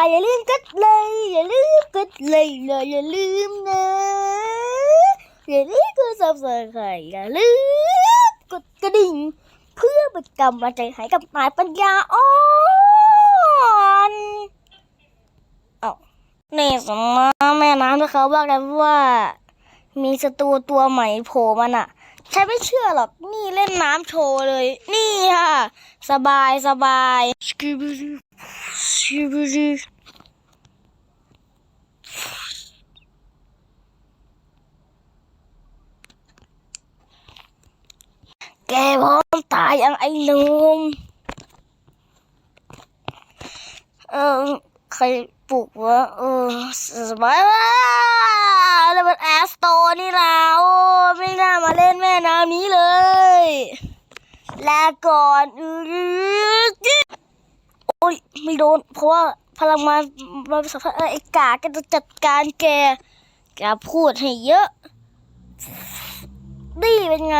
อะอย่าลืมกดเลย อย่าลืมกดเลยเลยอย่าลืมนะอย่าลืมกดซับสไครต์อย่าลืมกดกระดิ่ง เพื่อเป็นกำลังใจให้กับนายปัญญาอ่อนเอ้านี่สมมาแม่น้ำที่เขาว่ากันว่า มีศัตรูตัวใหม่โผล่มาน่ะ ฉันไม่เชื่อหรอก นี่เล่นน้ำโชว์เลย นี่ค่ะ สบายสบายสกิบดีสกิบดีแกพร้อมตายยังไอ้หนุ่มเออใครปลุกวะเออสบายมากแล้วมันแอส โตนี่ล่ะโอ้ไม่น่ามาเล่นแม่น้ำนี้เลย ลาก่อนอือโอ้ยไม่โดน เพราะว่าพลังมันมันสัมผัสไอ้กาก็จะจัดการแกแกพูดให้เยอะนี่เป็นไง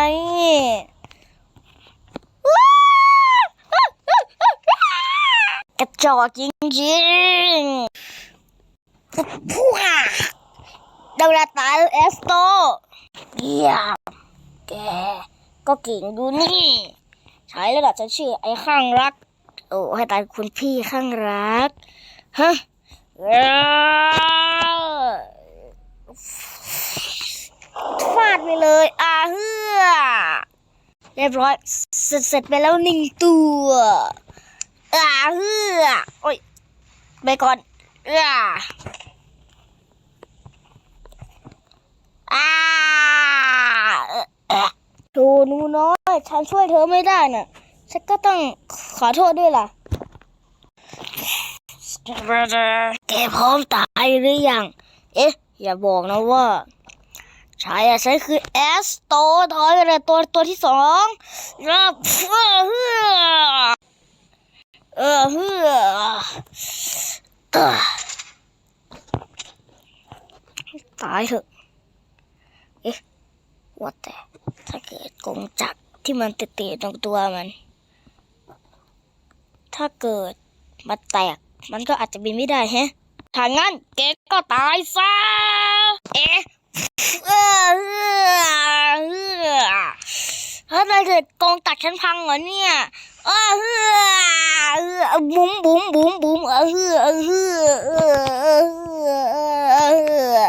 กระจอกจริงๆ ผู้ห่าดาวราตายแล้วเอสโตเยี่ยมแกก็เก่งดูนี่ ใช้แล้วล่ะฉันชื่อไอ้ข้างรัก โอ้ให้ตายคุณพี่ข้างรัก ฮะอ้าวฟาดไปเลยอาเฮือเรียบร้อยเสร็จเสร็จไปแล้วหนึ่งตัวอาเฮือโอ้ยไปก่อนอ่า อ่าโธ่หนูน้อยฉันช่วยเธอไม่ได้น่ะ ฉันก็ต้องขอโทษด้วยล่ะแกพร้อมตายหรือยัง เอ๊ะ อย่าบอกนะว่าใช่อะฉันคือแอสโตทอยเลยตัวตัวที่สองรับเออเฮือเออเฮือตายเถอะ ว่าแต่ถ้าเกิดกงจักรที่มันติดๆตรงตัวมัน ถ้าเกิดมันแตก มันก็อาจจะบินไม่ได้แฮะถ้างั้นเกก็ตายซะ เอ๊ะเออเออเออถ้าเกิดกองตัดฉันพังเหรอเนี่ยเออเออเออบุ้มบุ้มบุ้มบุ้มเออเออเออเออเออเออ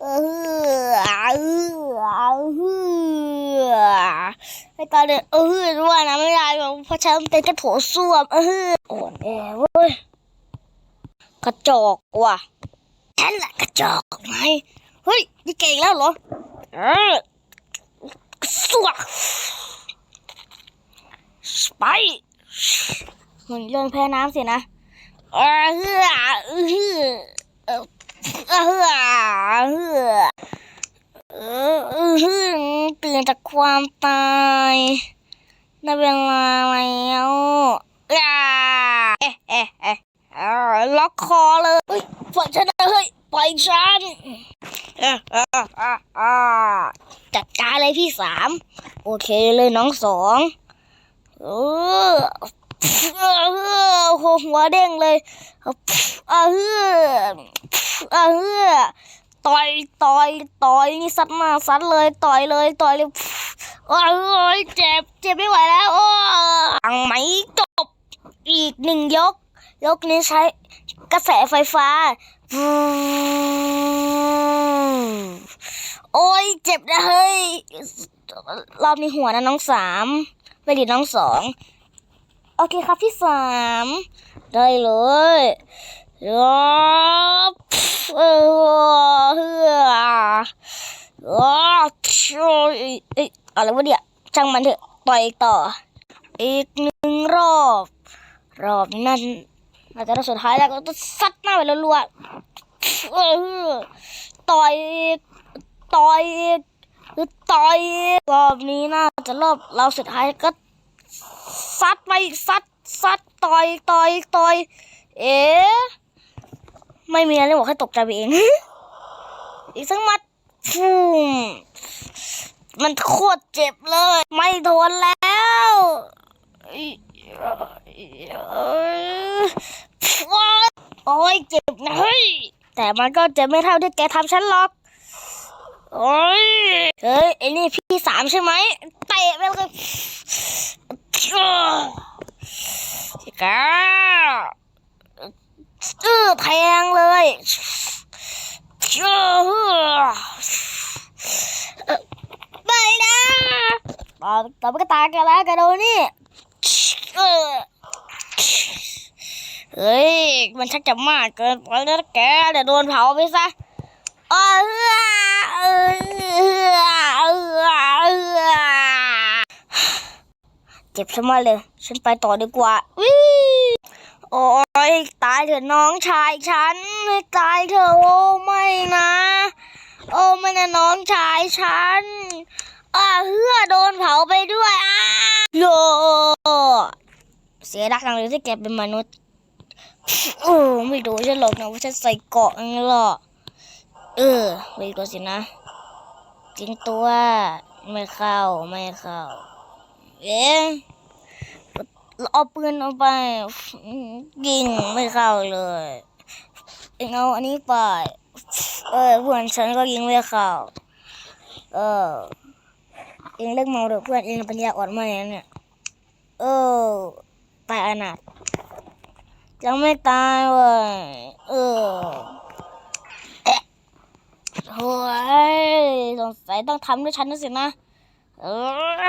เออเออเออ ไอ้ตาเนี่ยเออด้วยนะไม่ได้เพราะฉันเป็นกระโถส้วมเอออ่อนแอเว้ยกระจอกว่ะฉันแหละกระจอกไงเฮ้ยนี่เก่งแล้วเหรอเออสวกไปเหมือนเรื่องแพ้น้ำสินะเออเฮือเออเฮือเอเออเอเฮือ เออเออตื่นจากความตายได้เวลาแล้วอ่าเอ๊ะเอ๊ะเอ๊ะล็อกคอเลยเฮ้ยปล่อยฉันนะเฮ้ยปล่อยฉันจัดการเลยพี่สามโอเคเลยน้องสองเออหัวเด้งเลยเออเออเออ ต่อยต่อยต่อยนี่ซัดมาซัดเลยต่อยเลยต่อยเลยโอ้ยเจ็บเจ็บไม่ไหวแล้วโอ้ยังไม่จบอีกหนึ่งยก ยกนี้ใช้กระแสไฟฟ้า โอ้ยเจ็บนะเฮ้ยรอบนี้หัวนะน้องสามไปดิน้องสองโอเคครับพี่สามได้เลย รับเออเฮือเออช่วยเอ้ยอะไรวะเนี่ยช่างมันเถอะต่อยต่อ อีกหนึ่งรอบ รอบนั้นอาจจะรอบสุดท้ายแล้วก็ต้องซัดหน้าไปรัวๆต่อยต่อยอีกหรือต่อยรอบนี้น่าจะรอบเราสุดท้ายก็ซัดไปซัดซัดต่อยต่อยต่อยเอ๊ะ ไม่มีอะไรบอกให้ตกใจไปเอง อีกสักมัดฟูมมันโคตรเจ็บเลย ไม่ทนแล้วโอ้ยเจ็บนะเฮ้ยแต่มันก็เจ็บไม่เท่าที่แกทำฉันหรอกโอ้ยเฮ้ยไอ้นี่พี่สามใช่ไหมเตะไปเลยกา เออแทงเลยเออไปนะต่อต่อไปก็ตากันแล้วกันโดนนี่เฮ้ย มันชักจะมากเกินไปแล้วนะแกเดี๋ยวโดนเผาไปซะเออเออเออเจ็บสมาเลย ฉันไปต่อดีกว่าวิโอ้ ยตายเถอะน้องชายฉันให้ตายเถอะโอ้ไม่นะ โอ้ไม่นะน้องชายฉันอ่าเฮือโดนเผาไปด้วยอะโลเสียรักจังเลยที่แกเป็นมนุษย์โอ้ไม่รู้ฉันหรอกนะว่าฉันใส่เกาะงั้นหรอกเออไปก่อนสินะจริงตัวไม่เข้าไม่เข้า เอ๊ะ เอาปืนเอาไป ยิงไม่เข้าเลยเอาอันนี้ไปเออเพื่อนฉันก็ยิงไม่เข้า เออเองเลิกเมาเถอะเพื่อนเองปัญญาอ่อนมากเนี่ยเออตายอนาถยังไม่ตายเว้ยเออโอ้ยสงสัยต้องทำด้วยฉันนะสินะเออ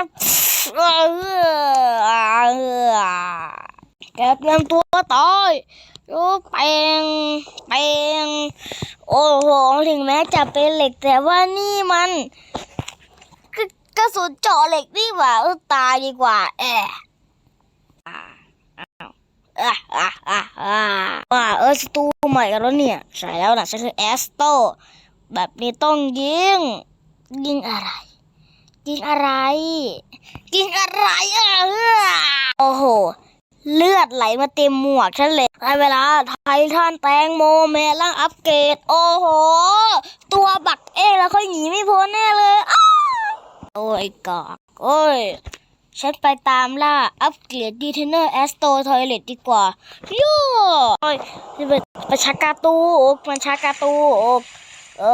แกเตรียมตัวตายรูแปงแปงโอ้โห ถึงแม้จะเป็นเหล็กแต่ว่านี่มันกระกระสุนเจาะเหล็กนี่หว่าเออตายดีกว่าแอะอะอ้าวอะอะอะอะว่าเออสตูใหม่กันแล้วเนี่ยใช่แล้วนะฉันคือแอสโต แบบนี้ต้องยิง ยิงอะไร ยิงอะไรยิงอะไรอะโอ้โห เลือดไหลมาเต็มหมวกฉันเลยได้เวลาไททันแตงโมเมล่างอัปเกรด โอ้โห ตัวบักเอ้แล้วค่อยหนีไม่พ้นแน่เลยอโอ้ยกอกโอ้ย ฉันไปตามล่า อัปเกรดดีเทนเนอร์แอสโตทอยเลตดีกว่าโย่โอ้ยนี่เป็นประชากาตูอกมันชากาตูอก เอ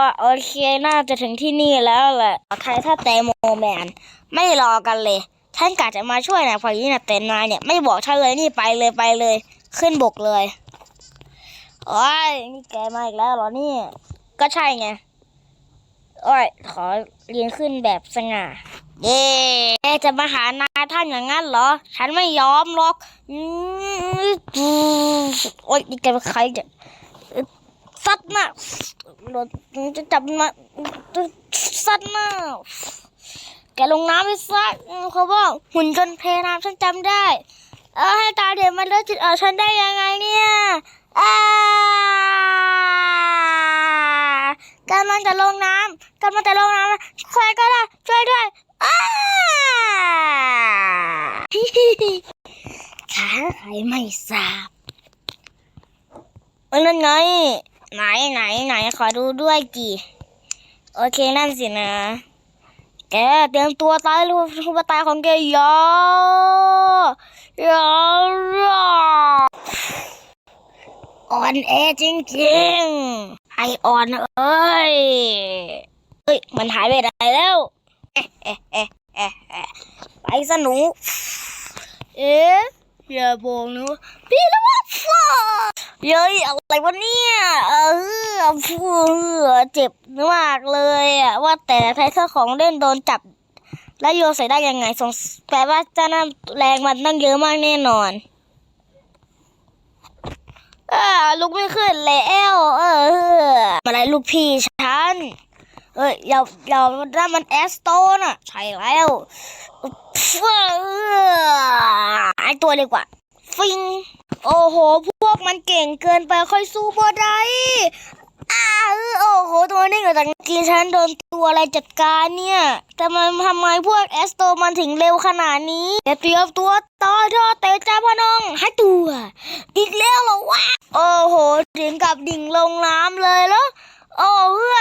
อโอเคน่าจะถึงที่นี่แล้วแหละใครถ้าแตงโมแมน ไม่รอกันเลยท่านกะจะมาช่วยนะพอนี้นะแต่นายเนี่ยไม่บอกฉันเลยนี่ไปเลยไปเลย ขึ้นบกเลยโอ้ยนี่แกมาอีกแล้วเหรอนี่ ก็ใช่ไงโอ้ยขอเรียนขึ้นแบบสง่าเย่จะมาหานายท่านอย่างนั้นเหรอ ฉันไม่ยอมหรอกโอ้ยนี่แกเป็นใครเนี่ยซัดหน้ารถจะจับมาสัตว์หน้าแกลงน้ำไปซะเขาบอกหุ่นจนเพน้ำฉันจำได้ เออให้ตาเดี๋ยวมันเลือกจิตเอาฉันได้ยังไงเนี่ยอ่ากำลังจะลงน้ำกำลังจะลงน้ำใครก็ได้ช่วยด้วยอ้าขาใครไม่ทราบเอ้ยนั่นไง ไหนไหนไหนขอดูด้วยกี่ โอเคนั่นสินะ แกเตรียมตัวตายลูกลูกตายของแกยอยอยออ่อนแอจริงๆไออ่อนเอ้ยเฮ้ย มันหายไปไหนแล้วเอ๊ะเอ๊ะเอ๊ะเอ๊ะเอ๊ะไปสนุกเอ๊ะ อย่าบอกนะว่าพี่ละว่าฟอเย้ยอะไรวะเนี่ยเออฟูเจ็บมากเลยอะว่าแต่ไทเทอร์ของเล่นโดนจับ แล้วโยนใส่ได้ยังไงสงแปลว่าเจ้าน้ำแรงมันต้องเยอะมากแน่นอนเออลุกไม่ขึ้นแล้วเอออะไรลูกพี่ฉัน เอ้ยอย่าอย่านั่นมันแอสโตนอะใช่แล้วเออหายตัวดีกว่า ฟิง โอ้โห พวกมันเก่งเกินไปค่อยสู้บ่ได้อ้าโอ้โห ตัวนี้กับจากกีฉันโดนตัวอะไรจัดการเนี่ยแต่มันทำไมพวกแอสโตมันถึงเร็วขนาดนี้อย่าเตรียมตัวต่อยทอเตะจ้าพะน้องให้ตัวอีกแล้วเหรอวะ โอ้โห ถึงกับดิ่งลงน้ำเลยแล้ว โอ้เพื่